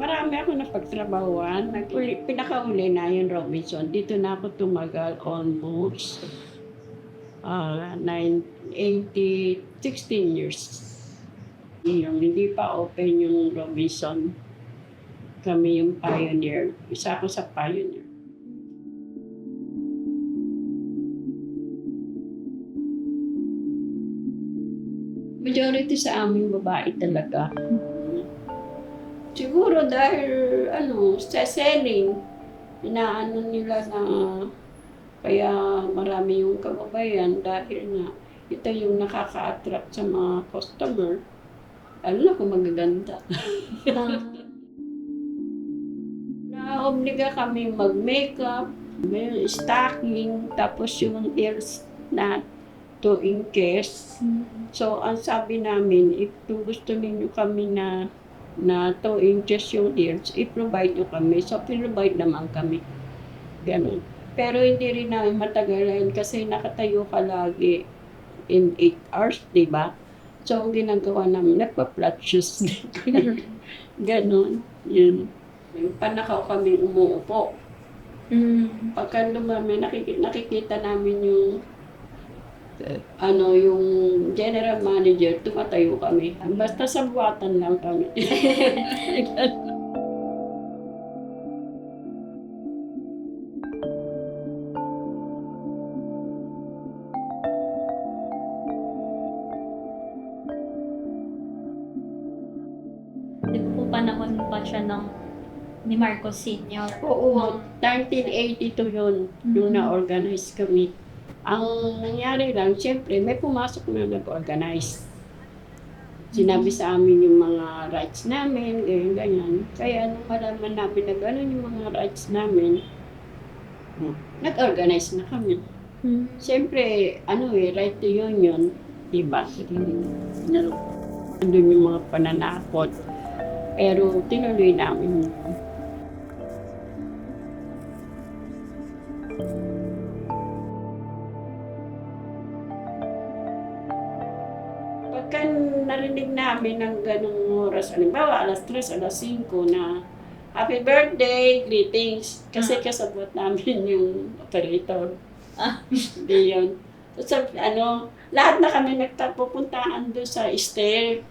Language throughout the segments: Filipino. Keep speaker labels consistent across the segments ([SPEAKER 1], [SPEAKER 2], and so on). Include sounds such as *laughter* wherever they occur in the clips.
[SPEAKER 1] marami ako napagtrabahuan. Nag-uli, pinakauli na yung Robinson. Dito na ako tumagal almost uh, 9, 80, 16 years. Yung hindi pa open yung Robinson. Kami yung pioneer. Isa ako sa pioneer. Majority sa aming babae talaga. Siguro dahil ano, sa selling, inaano nila na kaya marami yung kababayan dahil nga ito yung nakaka-attract sa mga customer. Alam na kung magaganda. *laughs* Na-obliga kami mag-makeup, may stocking, tapos yung heels na to in case. So, ang sabi namin, if gusto ninyo kami na na 2 inches yung ears, i-provide nyo kami. So, provide naman kami. Ganun. Pero hindi rin namin matagalan kasi nakatayo ka lagi in 8 hours, di ba? So, ang ginagawa namin, nagpa-flat shoes. *laughs* Ganun. Yun. Yung panakaw kami umuupo.
[SPEAKER 2] Mm.
[SPEAKER 1] Pagka lumami, nakikita, nakikita namin yung ano, yung general manager, tumatayo kami. Basta sa buwatan lang kami. *laughs*
[SPEAKER 2] Panahon pa siya ng ni Marcos Sr.
[SPEAKER 1] Oo, 1982 yun, nung na-organize kami. Ang nangyari lang, siyempre, may pumasok na nag-organize. Sinabi sa amin yung mga rights namin, ganyan, ganyan. Kaya nung malaman namin na gano'n yung mga rights namin, nag-organize na kami.
[SPEAKER 2] Mm.
[SPEAKER 1] Siyempre, ano eh, right to union, diba? Nandun yung mga pananakot. Pero tinuloy namin namin ng ganong oras, halimbawa alas 3, alas 5 na Happy birthday, greetings. Kasi kasabot namin *laughs* yung operator.
[SPEAKER 2] Ah.
[SPEAKER 1] Hindi yun. So, sabi, ano, lahat na kami nagtapupuntaan doon sa stair.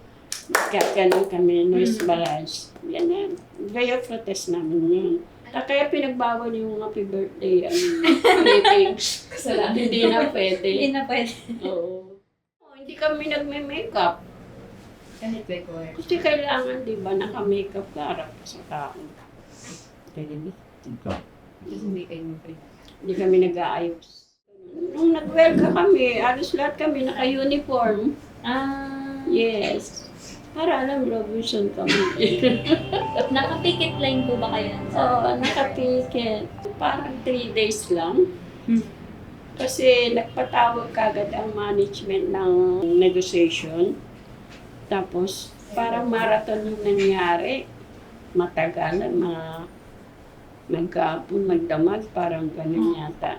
[SPEAKER 1] Gaganon kami, noise barrage. Yan yan. Gaya protest namin yun. Ah, Kaya pinagbawal yung happy birthday, ano, *laughs* greetings.
[SPEAKER 2] Kasalanan.
[SPEAKER 1] Hindi na pwede.
[SPEAKER 2] Hindi na pwede.
[SPEAKER 1] Oo. Oh, hindi kami nagme-makeup.
[SPEAKER 2] Kahit record.
[SPEAKER 1] Kasi kailangan, di ba, naka-makeup ka harap sa tao.
[SPEAKER 2] Kasi hindi kayo
[SPEAKER 1] Hindi kami nag-aayos. Nung nag-welcome kami, alos lahat kami naka-uniform.
[SPEAKER 2] Ah,
[SPEAKER 1] Yes. Para alam, Robinson kami. *laughs*
[SPEAKER 2] naka-picket line po ba kayo?
[SPEAKER 1] Oo, naka-ticket. Parang three days lang.
[SPEAKER 2] Hmm.
[SPEAKER 1] Kasi nagpatawag kagad ang management ng negotiation. Tapos, parang marathon yung nangyari. Matagalan, mga nagkapon, magdamag, parang ganun yata.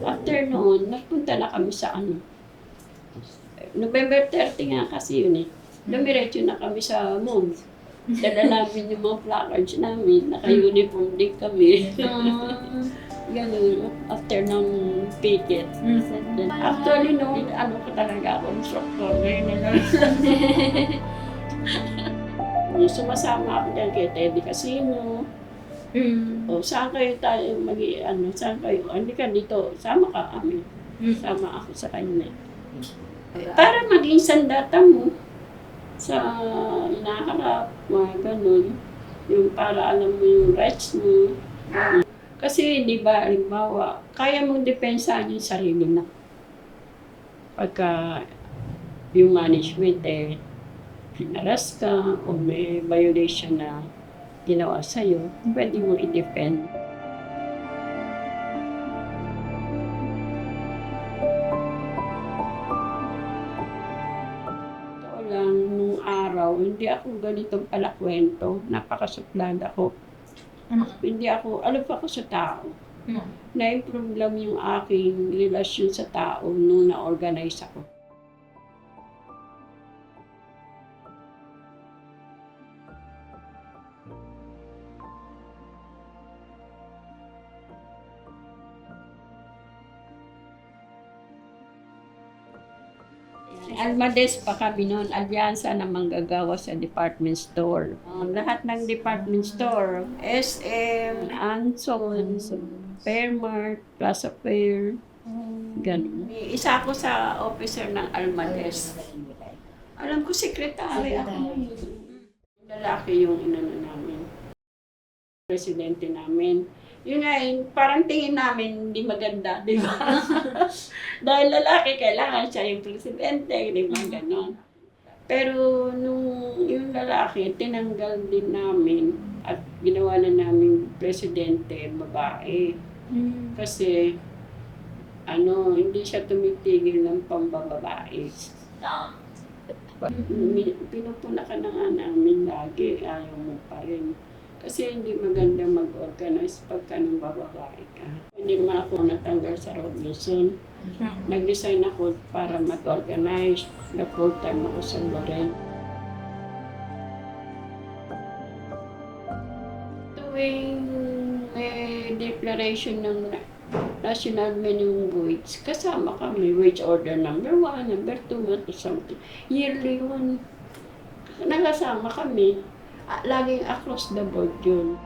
[SPEAKER 1] After noon, nagpunta na kami sa ano. November 30 nga kasi yun eh. Dumiretso na kami sa mall. Dala namin yung mga placards namin. Naka-uniform din kami.
[SPEAKER 2] Ah,
[SPEAKER 1] Ganun, after ng picket.
[SPEAKER 2] mm.
[SPEAKER 1] Actually, noon, ano ko talaga ako, instructor. Ngayon na lang. *laughs* Yung sumasama ako dyan kay Teddy Casino.
[SPEAKER 2] Mm.
[SPEAKER 1] O, saan kayo tayo mag ano, saan kayo? "Ah, Hindi ka dito, sama ka kami.
[SPEAKER 2] Mm.
[SPEAKER 1] Sama ako sa kanya. Para maging sandata mo sa inaharap, mga ganun. Yung para alam mo yung rights mo. Ganun. Kasi, di ba, halimbawa, kaya mong depensahan yung sarili na. Pagka yung management eh, pinaras ka o may violation na ginawa sa'yo, pwede mo i-defend. Totoo lang, nung araw, hindi ako ganitong palakwento. Napakasuplad ako.
[SPEAKER 2] Ano?
[SPEAKER 1] Hindi ako, alam pa ako sa tao.
[SPEAKER 2] Mm.
[SPEAKER 1] Na-improve lang yung aking relasyon sa tao nung na-organize ako. Almades pa kami noon, alyansa na manggagawa sa department store. Ang lahat ng department store, SM, Anson, Fairmart, Plaza Fair, ganun. Isa ako sa officer ng Almades. Alam ko, sekretary ako. Lalaki yung inano namin. Presidente namin. Yun nga, eh, parang tingin namin hindi maganda, di ba? *laughs* Dahil lalaki, kailangan siya yung presidente, di ba? Ganon. Pero nung yung lalaki, tinanggal din namin at ginawa na namin presidente, babae. Kasi, ano, hindi siya tumitigil ng pambababae. Mi- Pinupuna ka na nga namin lagi, ayaw mo pa rin. Kasi hindi maganda mag-organize pagka nang bababae ka. Hindi naman ako natanggal sa Robinson. Nag-design ako para mag-organize. Na full-time ako sa Loren. Tuwing may declaration ng na- national minimum wage, kasama kami, wage order number one, number two, to something. Yearly yun. Nakasama kami. Ah, Laging across the board yun.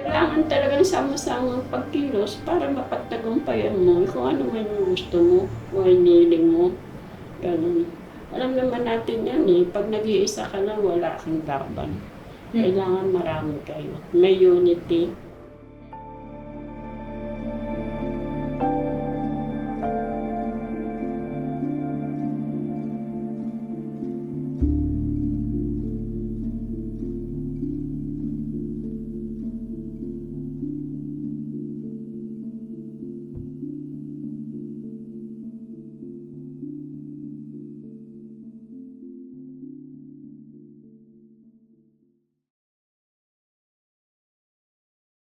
[SPEAKER 1] Kailangan talagang sama-sama ang pagkilos para mapagtagumpayan mo kung ano man yung gusto mo, o hiniling mo. Ganun. Alam naman natin yan eh, pag nag-iisa ka lang, wala kang laban. Kailangan marami kayo. May unity.